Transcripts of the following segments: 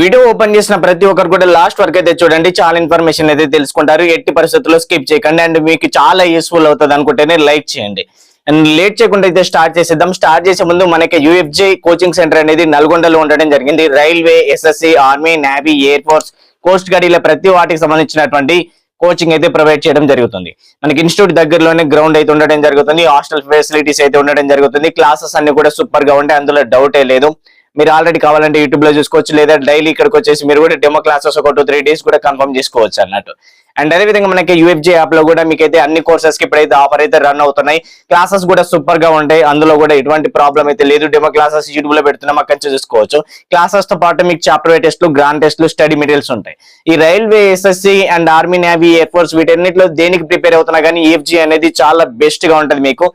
Video open చేసిన ప్రతి ఒక్కరు కూడా లాస్ట్ వరకు అయితే చూడండి. చాలా ఇన్ఫర్మేషన్ అయితే తెలుసుకుంటారు. ఎట్టి పరిస్థితుల్లో స్కిప్ చేయకండి. అండ్ మీకు చాలా యూస్ఫుల్ అవుతుంది అనుకుంటేనే లైక్ చేయండి. అండ్ లేట్ చేయకుండా అయితే స్టార్ట్ చేసేద్దాం. స్టార్ట్ చేసే ముందు మనకి యూఎఫ్జే కోచింగ్ సెంటర్ అనేది నల్గొండలో ఉండడం జరిగింది. Railway SSC army navy air force coast guard ఇలా ప్రతి వాటికి సంబంధించినటువంటి కోచింగ్ అయితే ప్రొవైడ్ చేయడం జరుగుతుంది. మనకి ఇన్స్టిట్యూట్ దగ్గరలోనే గ్రౌండ్ అయితే ఉండడం జరుగుతుంది. హాస్టల్ ఫెసిలిటీస్ అయితే ఉండడం జరుగుతుంది. క్లాసెస్ అన్ని కూడా సూపర్గా ఉంటాయి అందులో డౌటే లేదు. మీరు ఆల్రెడీ కావాలంటే యూట్యూబ్లో చూసుకోవచ్చు లేదా డైలీ ఇక్కడికి వచ్చేసి మీరు కూడా డెమో క్లాసెస్ ఒక టూ త్రీ డేస్ కూడా కన్ఫర్మ్ చేసుకోవచ్చు అన్నట్టు. అండ్ అదే విధంగా మనకి యూఎఫ్జే యాప్లో కూడా మీకైతే అన్ని కోర్సెస్కి ఇప్పుడైతే ఆఫర్ అయితే రన్ అవుతున్నాయి. క్లాసెస్ కూడా సూపర్గా ఉంటాయి. అందులో కూడా ఎటువంటి ప్రాబ్లం అయితే లేదు. డెమో క్లాసెస్ యూట్యూబ్లో పెడుతున్నాం. అక్కడి నుంచి చూసుకోవచ్చు. క్లాసెస్తో పాటు మీకు చాప్టర్ టెస్ట్లు గ్రాండ్ టెస్ట్లు స్టడీ మెటీరియల్స్ ఉంటాయి. ఈ railway SSC and army navy air force వీటన్నిటిలో దేనికి ప్రిపేర్ అవుతున్నా కానీ ఈఎఫ్జీ అనేది చాలా బెస్ట్గా ఉంటది మీకు.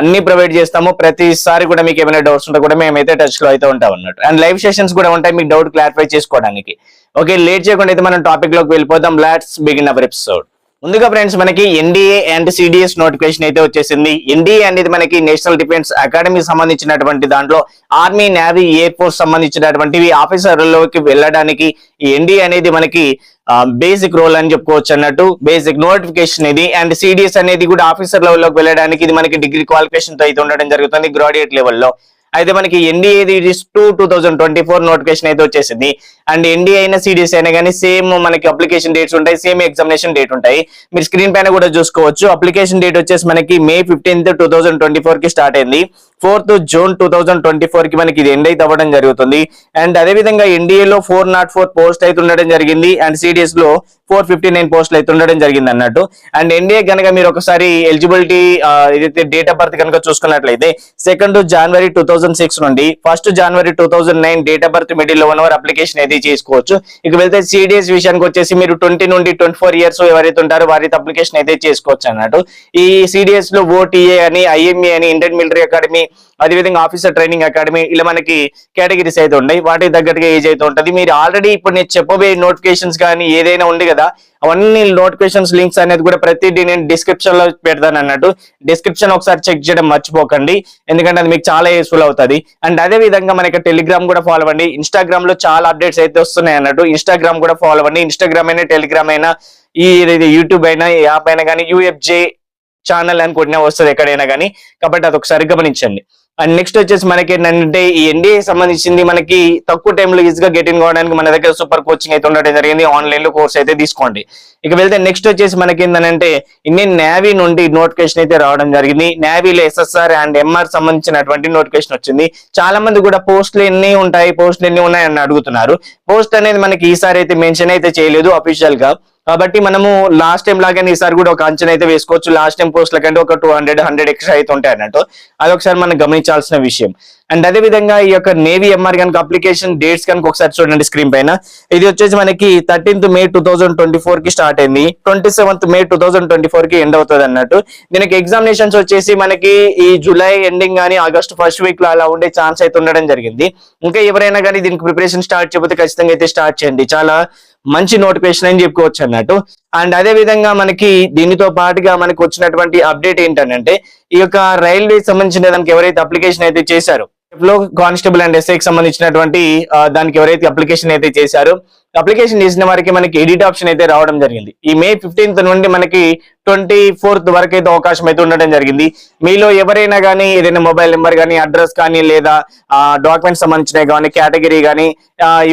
అన్ని ప్రొవైడ్ చేస్తాము. ప్రతిసారి కూడా మీకు ఏమైనా డౌట్స్ ఉంటే కూడా మేమైతే టచ్లో అయితే ఉంటాం అన్నట్టు. అండ్ లైవ్ సెషన్స్ కూడా ఉంటాయి. మీకు డౌట్ క్లారిఫై చేసుకోవడానికి. ఓకే లేట్ చేయకుండా అయితే మనం టాపిక్లోకి వెళ్ళిపోదాం. లాట్స్ బిగిన్ అవర్ ఎపిసోడ్ ముందుగా ఫ్రెండ్స్ మనకి ఎన్డీఏ అండ్ సిడిఎస్ నోటిఫికేషన్ అయితే వచ్చేసింది. ఎన్డీఏ అనేది మనకి నేషనల్ డిఫెన్స్ అకాడమీ సంబంధించినటువంటి దాంట్లో ఆర్మీ నేవీ ఎయిర్ ఫోర్స్ సంబంధించినటువంటివి ఆఫీసర్లలోకి వెళ్ళడానికి ఎన్డీఏ అనేది మనకి బేసిక్ రోల్ అని చెప్పుకోవచ్చు అన్నట్టు. బేసిక్ నోటిఫికేషన్ ఇది. అండ్ సిడిఎస్ అనేది కూడా ఆఫీసర్ లెవెల్లోకి వెళ్ళడానికి ఇది మనకి డిగ్రీ క్వాలిఫికేషన్తో అయితే ఉండడం జరుగుతుంది గ్రాడ్యుయేట్ లెవెల్లో అయితే మనకి NDA two two thousand twenty four notification అయితే వచ్చేసింది. అండ్ ఎన్డీఏ అయినా సిడిఎస్ అయినా కానీ సేమ్ మనకి అప్లికేషన్ డేట్స్ ఉంటాయి సేమ్ ఎగ్జామినేషన్ డేట్ ఉంటాయి. మీరు స్క్రీన్ పైన కూడా చూసుకోవచ్చు. అప్లికేషన్ డేట్ వచ్చేసి మనకి May fifteenth two thousand twenty ఫోర్కి స్టార్ట్ అయింది. Fourth June two thousand twenty ఫోర్కి మనకి ఇది ఎండ్ అయితే అవ్వడం జరుగుతుంది. అండ్ అదే విధంగా లో ఫోర్ నాట్ ఫోర్ పోస్ట్ అయితే ఉండడం జరిగింది. అండ్ సిడిఎస్లో ఫోర్ ఫిఫ్టీ నైన్ పోస్టులు అయితే ఉండడం జరిగింది అన్నట్టు. అండ్ ఎన్డీఏ కనుక మీరు ఒకసారి ఎలిజిబిలిటీ ఏదైతే డేట్ ఆఫ్ బర్త్ కనుక చూసుకున్నట్లయితే second January two thousand six నుండి first January two thousand nine date of birth మిడిల్లో వన్ అవర్ అప్లికేషన్ అయితే చేసుకోవచ్చు. ఇక వెళ్తే సిడిఎస్ విషయానికి వచ్చేసి మీరు ట్వంటీ నుండి ట్వంటీ ఫోర్ ఇయర్స్ ఎవరైతే ఉంటారో వారైతే అప్లికేషన్ అయితే చేసుకోవచ్చు అన్నట్టు. ఈ సిడిఎస్లో ఓటీఏ అని ఐఎంఏ అని ఇండియన్ మిలిటరీ అకాడమీ అదేవిధంగా ఆఫీసర్ ట్రైనింగ్ అకాడమీ ఇలా మనకి కేటగిరీస్ అయితే ఉన్నాయి. వాటికి తగ్గట్టుగా ఏజ్ అయితే ఉంటుంది. మీరు ఆల్రెడీ ఇప్పుడు నేను చెప్పబోయే నోటిఫికేషన్స్ కానీ ఏదైనా ఉంది కదా అవన్నీ నోటిఫికేషన్స్ లింక్స్ అనేది కూడా ప్రతిదీ నేను డిస్క్రిప్షన్లో పెడతాను అన్నట్టు. డిస్క్రిప్షన్ ఒకసారి చెక్ చేయడం మర్చిపోకండి. ఎందుకంటే అది మీకు చాలా యూస్ఫుల్ అవుతుంది. అండ్ అదే విధంగా మనకి టెలిగ్రామ్ కూడా ఫాలో అవ్వండి. ఇన్స్టాగ్రామ్లో చాలా అప్డేట్స్ అయితే వస్తున్నాయి అన్నట్టు. ఇన్స్టాగ్రామ్ కూడా ఫాలో అవ్వండి. ఇన్స్టాగ్రామ్ అయినా టెలిగ్రామ్ అయినా ఈ యూట్యూబ్ అయినా యాప్ అయినా కానీ యూఎఫ్జే ఛానల్ అని కొట్టినా వస్తుంది ఎక్కడైనా కానీ. కాబట్టి అది ఒకసారి గమనించండి. అండ్ నెక్స్ట్ వచ్చేసి మనకి ఏంటంటే ఈ ఎన్డీఏ సంబంధించింది మనకి తక్కువ టైంలో ఈజీగా గెట్ ఇన్ కావడానికి మన దగ్గర సూపర్ కోచింగ్ అయితే ఉండడం జరిగింది. ఆన్లైన్లో కోర్స్ అయితే తీసుకోండి. ఇక వెళ్తే నెక్స్ట్ వచ్చేసి మనకి ఏంటంటే ఇండియన్ నేవీ నుండి నోటిఫికేషన్ అయితే రావడం జరిగింది. నేవీలో ఎస్ఎస్ఆర్ అండ్ ఎంఆర్ సంబంధించినటువంటి నోటిఫికేషన్ వచ్చింది. చాలా మంది కూడా పోస్టులు ఎన్ని ఉంటాయి పోస్టులు ఎన్ని ఉన్నాయి అని అడుగుతున్నారు. పోస్ట్ అనేది మనకి ఈసారి అయితే మెన్షన్ అయితే చేయలేదు అఫీషియల్గా. కాబట్టి మనము లాస్ట్ టైం లాగానే ఈసారి కూడా ఒక అంచనా అయితే వేసుకోవచ్చు. లాస్ట్ టైం పోస్ట్ల కంటే ఒక టూ హండ్రెడ్ హండ్రెడ్ ఎక్స్ట్రా అయితే ఉంటాయి అన్నట్టు. అదొకసారి మనం గమనించాల్సిన విషయం. అండ్ అదే విధంగా ఈ యొక్క నేవీ ఎంఆర్ కనుక అప్లికేషన్ డేట్స్ కనుక ఒకసారి చూడండి స్క్రీన్ పైన. ఇది వచ్చేసి మనకి thirteenth May two thousand twenty ఫోర్కి స్టార్ట్ అయింది. Twenty May two thousand twenty ఫోర్కి ఎండ్ అవుతుంది అన్నట్టు. దీనికి ఎగ్జామినేషన్స్ వచ్చేసి మనకి ఈ జూలై ఎండింగ్ కానీ ఆగస్ట్ ఫస్ట్ వీక్లో అలా ఉండే ఛాన్స్ అయితే ఉండడం జరిగింది. ఇంకా ఎవరైనా కానీ దీనికి ప్రిపరేషన్ స్టార్ట్ చేయకపోతే ఖచ్చితంగా అయితే స్టార్ట్ చేయండి. చాలా మంచి నోటిఫికేషన్ అని చెప్పుకోవచ్చు అన్నట్టు. అండ్ అదే విధంగా మనకి దీనితో పాటుగా మనకి వచ్చినటువంటి అప్డేట్ ఏంటంటే ఈ యొక్క రైల్వే సంబంధించిన దానికి ఎవరైతే అప్లికేషన్ అయితే చేశారో లో కానిస్టేబుల్ అండ్ ఎస్ఐకి సంబంధించినటువంటి దానికి ఎవరైతే అప్లికేషన్ అయితే చేశారో అప్లికేషన్ చేసిన వారికి మనకి ఎడిట్ ఆప్షన్ అయితే రావడం జరిగింది. ఈ మే ఫిఫ్టీన్త్ నుండి మనకి ట్వంటీ ఫోర్త్ వరకు అయితే అవకాశం అయితే ఉండడం జరిగింది. మీలో ఎవరైనా కానీ ఏదైనా మొబైల్ నెంబర్ కానీ అడ్రస్ కానీ లేదా డాక్యుమెంట్స్ సంబంధించినవి కానీ కేటగిరీ కానీ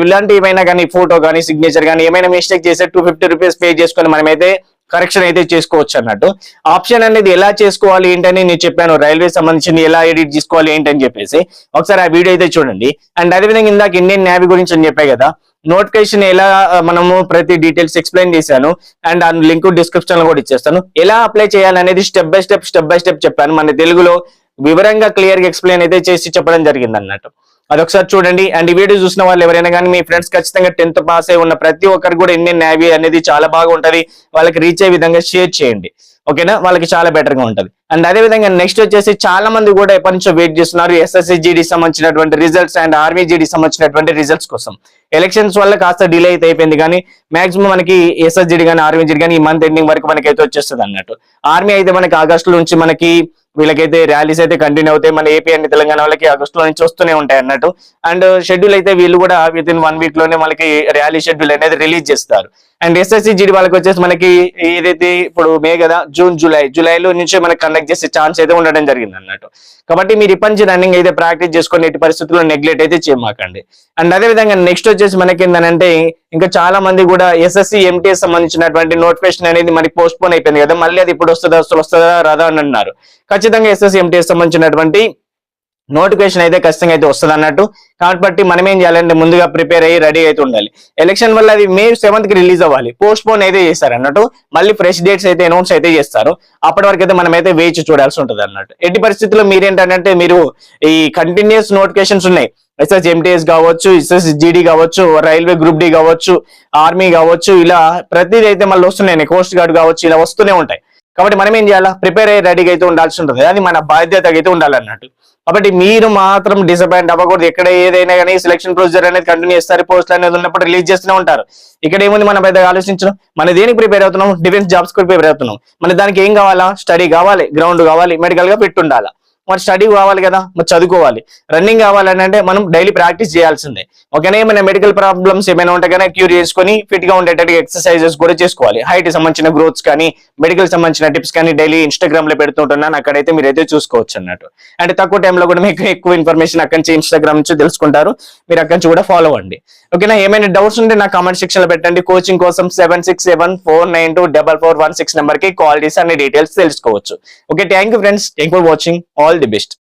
ఇలాంటి ఏమైనా కానీ ఫోటో కానీ సిగ్నేచర్ కానీ ఏమైనా మిస్టేక్ చేస్తే టూ ఫిఫ్టీ రూపీస్ పే చేసుకొని మనమైతే కరెక్షన్ అయితే చేసుకోవచ్చు అన్నట్టు. ఆప్షన్ అనేది ఎలా చేసుకోవాలి ఏంటని నేను చెప్పాను. రైల్వే సంబంధించింది ఎలా ఎడిట్ చేసుకోవాలి ఏంటని చెప్పేసి. ఒకసారి ఆ వీడియో అయితే చూడండి. అండ్ అదేవిధంగా ఇందాక ఇండియన్ నేవీ గురించి అని చెప్పాయి కదా. నోటిఫికేషన్ ఎలా మనము ప్రతి డీటెయిల్స్ ఎక్స్ప్లెయిన్ చేశాను. అండ్ ఆ లింక్ డిస్క్రిప్షన్లో కూడా ఇచ్చేస్తాను. ఎలా అప్లై చేయాలనేది step by step step by step చెప్పాను. మన తెలుగులో వివరంగా క్లియర్గా ఎక్స్ప్లెయిన్ అయితే చేసి చెప్పడం జరిగింది అన్నట్టు అదొకసారి చూడండి. అండ్ ఈ వీడియో చూసిన వాళ్ళు ఎవరైనా కానీ మీ ఫ్రెండ్స్ ఖచ్చితంగా టెన్త్ పాస్ అయి ఉన్న ప్రతి ఒక్కరు కూడా ఇండియన్ నేవీ అనేది చాలా బాగా ఉంటది వాళ్ళకి రీచ్ అయ్యే విధంగా షేర్ చేయండి. ఓకేనా వాళ్ళకి చాలా బెటర్గా ఉంటది. అండ్ అదే విధంగా నెక్స్ట్ వచ్చేసి చాలా మంది కూడా ఎప్పటి నుంచో వెయిట్ చేస్తున్నారు. ఎస్ఎస్సి జీడీ సంబంధించినటువంటి రిజల్ట్స్ అండ్ ఆర్మీ జీడీ సంబంధించినటువంటి రిజల్ట్స్ కోసం. ఎలక్షన్స్ వల్ల కాస్త డిలే అయితే అయిపోయింది కానీ మాక్సిమం మనకి ఎస్ఎస్జీడీ కానీ ఆర్మీ జీడీ కానీ ఈ మంత్ ఎండింగ్ వరకు మనకి అయితే వచ్చేస్తుంది అన్నట్టు ఆర్మీ అయితే మనకి ఆగస్టు నుంచి మనకి వీళ్ళకైతే ర్యాలీస్ అయితే కంటిన్యూ అవుతాయి. మన ఏపీ అండ్ తెలంగాణ వాళ్ళకి ఆగస్ట్లో నుంచి వస్తూనే ఉంటాయి అన్నట్టు. అండ్ షెడ్యూల్ uh, అయితే వీళ్ళు కూడా విత్ ఇన్ వన్ వీక్లోనే మనకి ర్యాలీ షెడ్యూల్ అనేది రిలీజ్ చేస్తారు. అండ్ ఎస్ఎస్సి జీడి వాళ్ళకి వచ్చేసి మనకి ఏదైతే ఇప్పుడు మే కదా జూన్ జూలై జూలైలో నుంచి మనకి కండక్ట్ చేసే ఛాన్స్ అయితే ఉండడం జరిగింది అన్నట్టు. కాబట్టి మీరు ఇప్పటి నుంచి రన్నింగ్ అయితే ప్రాక్టీస్ చేసుకొని ఎట్టి పరిస్థితుల్లో నెగ్లెక్ట్ అయితే చేయమాకండి. అండ్ అదే విధంగా నెక్స్ట్ వచ్చేసి మనకి ఏంటంటే ఇంకా చాలా మంది కూడా ఎస్ఎస్సి ఎంటీఎస్ సంబంధించినటువంటి నోటిఫికేషన్ అనేది మనకి పోస్ట్ పోన్ అయిపోయింది కదా మళ్ళీ అది ఇప్పుడు వస్తుందా అసలు వస్తుందా రాదా అని అన్నారు. ఖచ్చితంగా ఎస్ఎస్సి ఎంటీఎస్ సంబంధించినటువంటి నోటిఫికేషన్ అయితే ఖచ్చితంగా అయితే వస్తుంది అన్నట్టు. కాబట్టి మనం ఏం చేయాలంటే ముందుగా ప్రిపేర్ అయ్యి రెడీ అయితే ఉండాలి. ఎలక్షన్ వల్ల అది మే సెవెంత్కి రిలీజ్ అవ్వాలి. పోస్ట్ పోన్ అయితే చేస్తారు అన్నట్టు. మళ్ళీ ఫ్రెష్ డేట్స్ అయితే అనౌన్స్ అయితే చేస్తారు. అప్పటి వరకు అయితే మనం అయితే వేచి చూడాల్సి ఉంటుంది అన్నట్టు. ఎట్టి పరిస్థితుల్లో మీరేంటంటే మీరు ఈ కంటిన్యూస్ నోటిఫికేషన్స్ ఉన్నాయి. ఎస్ఎస్ ఎంటీఎస్ కావచ్చు ఎస్ఎస్ జీడీ కావచ్చు రైల్వే గ్రూప్ డి కావచ్చు ఆర్మీ కావచ్చు ఇలా ప్రతిదీ అయితే మళ్ళీ వస్తున్నాయి. కోస్ట్ గార్డ్ కావచ్చు ఇలా వస్తూనే ఉంటాయి. కాబట్టి మనం ఏం చేయాలా? ప్రిపేర్ అయ్యి రెడీగా అయితే ఉండాల్సి ఉంటుంది. అది మన బాధ్యత అయితే ఉండాలన్నట్టు. కాబట్టి మీరు మాత్రం డిసప్పాయింట్ అవ్వకూడదు. ఎక్కడ ఏదైనా కానీ సెలక్షన్ ప్రొసీజర్ అనేది కంటిన్యూ చేస్తారు. పోస్ట్ అనేది ఉన్నప్పుడు రిలీజ్ చేస్తూనే ఉంటారు. ఇక్కడ ఏముంది? మనం పెద్దగా ఆలోచించడం మన దేనికి ప్రిపేర్ అవుతున్నాం? డిఫెన్స్ జాబ్స్ కూడా ప్రిపేర్ అవుతున్నాం. మన దానికి ఏం కావాలా? స్టడీ కావాలి గ్రౌండ్ కావాలి మెడికల్గా పెట్టుండాలా మరి స్టడీ కావాలి కదా మరి చదువుకోవాలి. రన్నింగ్ కావాలని అంటే మనం డైలీ ప్రాక్టీస్ చేయాల్సిందే. ఓకేనా? ఏమైనా మెడికల్ ప్రాబ్లమ్స్ ఏమైనా ఉంటే కానీ క్యూర్ చేసుకొని ఫిట్గా ఉండేటట్టు ఎక్సర్సైజెస్ కూడా చేసుకోవాలి. హైట్ సంబంధించిన గ్రోత్స్ కానీ మెడికల్ సంబంధించిన టిప్స్ కానీ డైలీ ఇన్స్టాగ్రామ్లో పెడుతుంటున్నాను. అక్కడైతే మీరు అయితే చూసుకోవచ్చు అన్నట్టు. అంటే తక్కువ టైంలో కూడా మీకు ఎక్కువ ఇన్ఫర్మేషన్ అక్కడి నుంచి ఇన్స్టాగ్రామ్ నుంచి తెలుసుకుంటారు. మీరు అక్కడి నుంచి కూడా ఫాలో అవ్వండి ఓకేనా? ఏమైనా డౌట్స్ ఉంటే నా కామెంట్ సెక్షన్లో పెట్టండి. కోచింగ్ కోసం seven six seven four nine two double four one six నెంబర్కి కాల్ చేసి అన్ని డీటెయిల్స్ తెలుసుకోవచ్చు. Okay thank you friends thank for watching all the best.